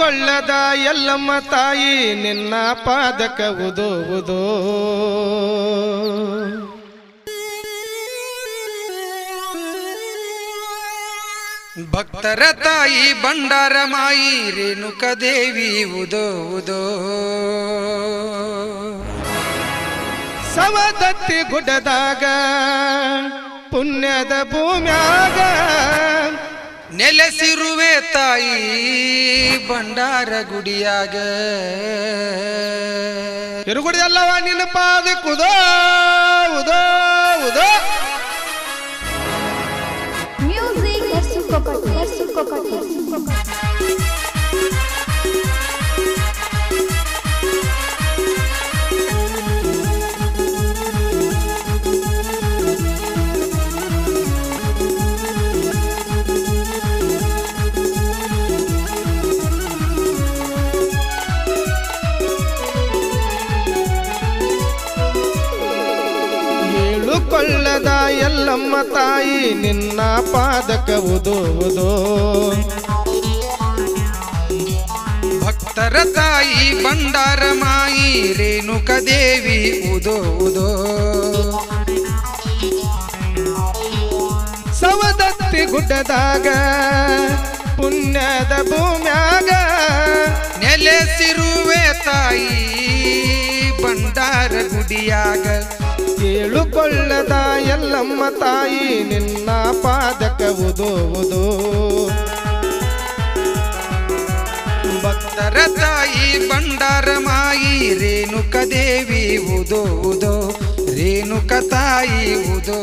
ಕೊಳ್ಳದ ಎಲ್ಲಮ್ಮ ತಾಯಿ ನಿನ್ನ ಪಾದಕ ಉದುವುದು. ಭಕ್ತರ ತಾಯಿ ಬಂಡಾರ ಮಾಯಿ ರೇಣುಕ ದೇವಿ ಉದುವುದು. ಉದೋ ಸವದತ್ತಿ ಗುಡ್ಡದಾಗ ಪುಣ್ಯದ ಭೂಮ್ಯಾಗ ನೆಲೆಸಿರುವೆ ತಾಯಿ ಭಂಡಾರ ಗುಡಿಯಾಗ. ತಿರುಗುಡಿಯಲ್ಲವ ನಿನ್ನ ಪಾದ ಕುದೋ ಉದೋ. ಕೊಳ್ಳದ ಎಲ್ಲಮ್ಮ ತಾಯಿ, ನಿನ್ನ ಪಾದಕ ಉದುವುದು ಭಕ್ತರ ತಾಯಿ, ಭಂಡಾರ ಮಾಯಿ, ರೇಣುಕ ದೇವಿ ಉದುವುದು. ಉದೋ ಸವದತ್ತಿ ಗುಡ್ಡದಾಗ, ಪುಣ್ಯದ ಭೂಮ್ಯಾಗ, ನೆಲೆಸಿರುವೆ ತಾಯಿ, ಭಂಡಾರ ಗುಡಿಯಾಗ. ಏಳು ಕೊಳ್ಳದ ಎಲ್ಲಮ್ಮ ತಾಯಿ, ನಿನ್ನ ಪಾದಕ ಉದೋವುದೋ ಭಕ್ತರ ತಾಯಿ ಬಂಡಾರ ಮಾಯಿ, ರೇಣುಕ ದೇವಿ ಉದೋ ಉದೋ, ರೇಣುಕ ತಾಯಿ ಉದೋ.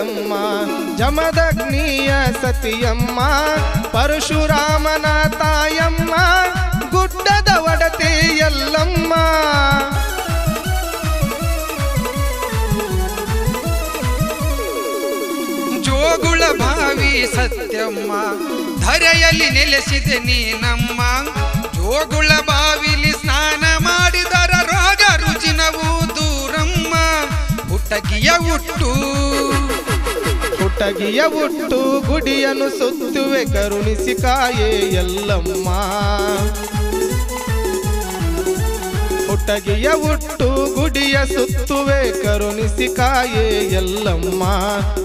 ಮಗಳಮ್ಮ ಜಮದಗ್ನಿಯ ಸತಿಯಮ್ಮ, ಪರಶುರಾಮನ ತಾಯಮ್ಮ, ಗುಡ್ಡದ ಒಡತಿ ಎಲ್ಲಮ್ಮ ಜೋಗುಳ ಭಾವಿ ಸತ್ಯಮ್ಮ, ಧರೆಯಲ್ಲಿ ನೆಲೆಸಿದೆ ನೀನಮ್ಮ. ಜೋಗುಳ ಬಾವಿಲಿ ಸ್ನಾನ ಮಾಡಿದರ ರೋಗ ರುಜಿನವು ದೂರಮ್ಮ. ಹುಟ್ಟಗಿಯ ಹುಟ್ಟು ಹುಟ್ಟಗಿಯ ಹುಟ್ಟು ಗುಡಿಯನು ಸುತ್ತುವೆ ಕರುಣಿಸಿ ಕಾಯೇ ಎಲ್ಲಮ್ಮ. ಕೊಟ್ಟಗಿಯ ಹುಟ್ಟು ಗುಡಿಯ ಸುತ್ತುವೆ ಕರುಣಿಸಿ ಕಾಯೇ ಎಲ್ಲಮ್ಮ.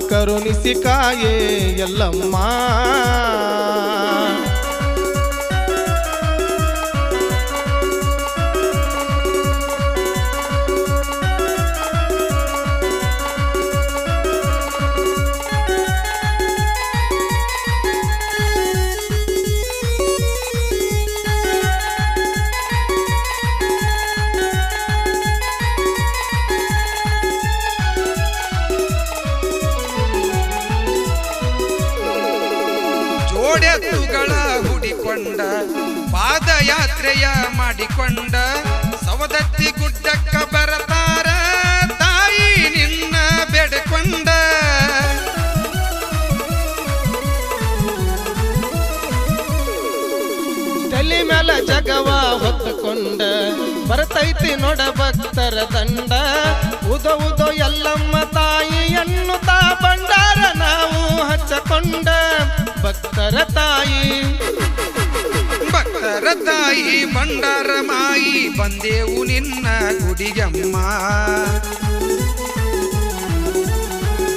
ಕರುಣಿಸಿ ಕಾಯೇ ಎಲ್ಲಮ್ಮ. ಜೋಡೆತ್ತುಗಳ ಹುಡಿಕೊಂಡ, ಪಾದಯಾತ್ರೆಯ ಮಾಡಿಕೊಂಡ, ಸವದತ್ತಿ ಗುಡ್ಡಕ್ಕ ಬರತಾರ, ತಾಯಿ ನಿನ್ನ ಬೆಡಕೊಂಡ. ತಲೆ ಮೇಲ ಜಗವ ಹೊತ್ತುಕೊಂಡ, ಬರ್ತೈತಿ ನೋಡ ಭಕ್ತರ ದಂಡ. ಉದ ಉದೋ ಎಲ್ಲಮ್ಮ ತಾಯಿ ತಾ ಬಂಡಾರ ನಾವು ಹಚ್ಚಕೊಂಡ ಭಕ್ತರ ತಾಯಿ. ಭಕ್ತರ ತಾಯಿ ಬಂಡಾರ ಮಾಯಿ ಬಂದೇವು ನಿನ್ನ ಗುಡಿಗಮ್ಮ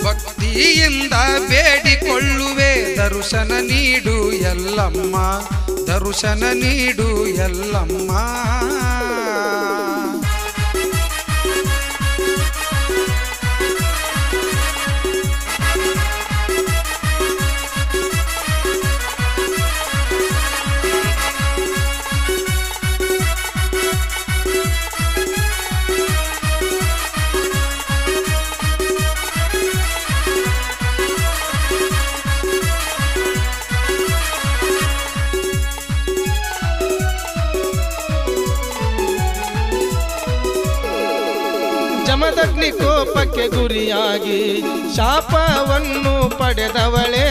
ಭಕ್ತಿಯಿಂದ ಬೇಡಿಕೊಳ್ಳುವೆ, ದರ್ಶನ ನೀಡು ಎಲ್ಲಮ್ಮ. ದರ್ಶನ ನೀಡು ಎಲ್ಲಮ್ಮ. ಶಾಪಕ್ಕೆ ಗುರಿಯಾಗಿ ಶಾಪವನ್ನು ಪಡೆದವಳೆ,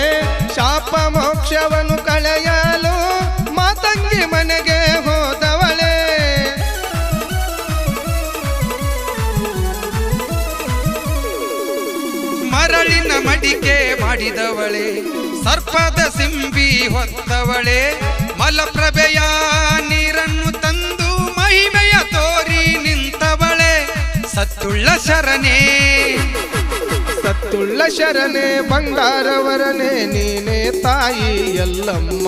ಶಾಪ ಮೋಕ್ಷವನ್ನು ಕಳೆಯಲು ಮಾತಂಗಿ ಮನೆಗೆ ಹೋದವಳೆ. ಮರಳಿನ ಮಡಿಕೆ ಮಾಡಿದವಳೆ, ಸರ್ಪದ ಸಿಂಬಿ ಹೊತ್ತವಳೆ, ಮಲಪ್ರಭೆಯ ಸತ್ತುಳ್ಳ ಶರಣೆ. ಸತ್ತುಳ್ಳ ಶರಣೆ ಬಂಗಾರವರನೆ ನೀನೇ ತಾಯಿ ಎಲ್ಲಮ್ಮ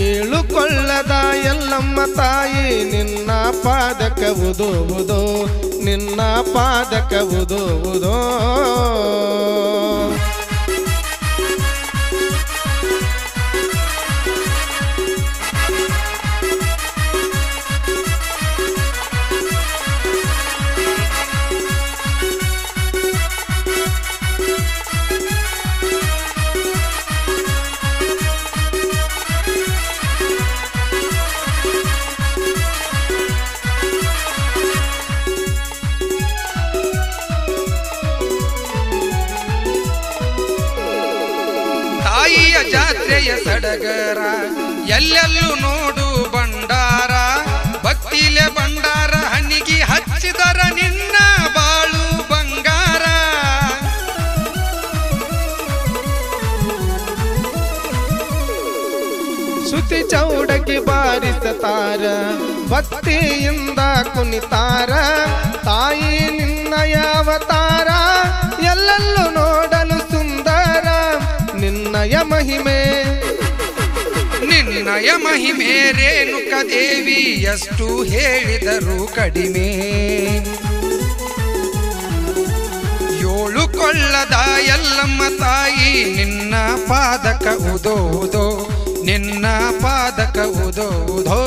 ಏಳುಕೊಳ್ಳದ ಎಲ್ಲಮ್ಮ ತಾಯಿ, ನಿನ್ನ ಪಾದಕ ಉದುವುದು, ನಿನ್ನ ಪಾದಕ ಉದುವುದೋ. ಜಾತ್ರೆಯ ಸಡಗರ, ಎಲ್ಲೆಲ್ಲೂ ನೋಡು ಭಂಡಾರ. ಭಕ್ತಿಲೆ ಭಂಡಾರ, ಹನಿಗಿ ಹಚ್ಚಿದರ ನಿನ್ನ ಬಾಳು ಬಂಗಾರ. ಸುತಿ ಚೌಡಕ್ಕೆ ಬಾರಿಸತಾರ ಭಕ್ತಿಯಿಂದ ಕುಣಿತಾರ. ತಾಯಿ ನಿನ್ನಯ ಅವತಾರ ಎಲ್ಲೆಲ್ಲೂ ಮಹಿಮೆ. ನಿನ್ನಯ ಮಹಿಮೆ ರೇಣುಕ ದೇವಿ ಎಷ್ಟು ಹೇಳಿದರೂ ಕಡಿಮೆ. ಏಳು ಕೊಳ್ಳದ ಎಲ್ಲಮ್ಮ ತಾಯಿ, ನಿನ್ನ ಪಾದಕ ಉದೋದೋ, ನಿನ್ನ ಪಾದಕ ಉದೋದೋ.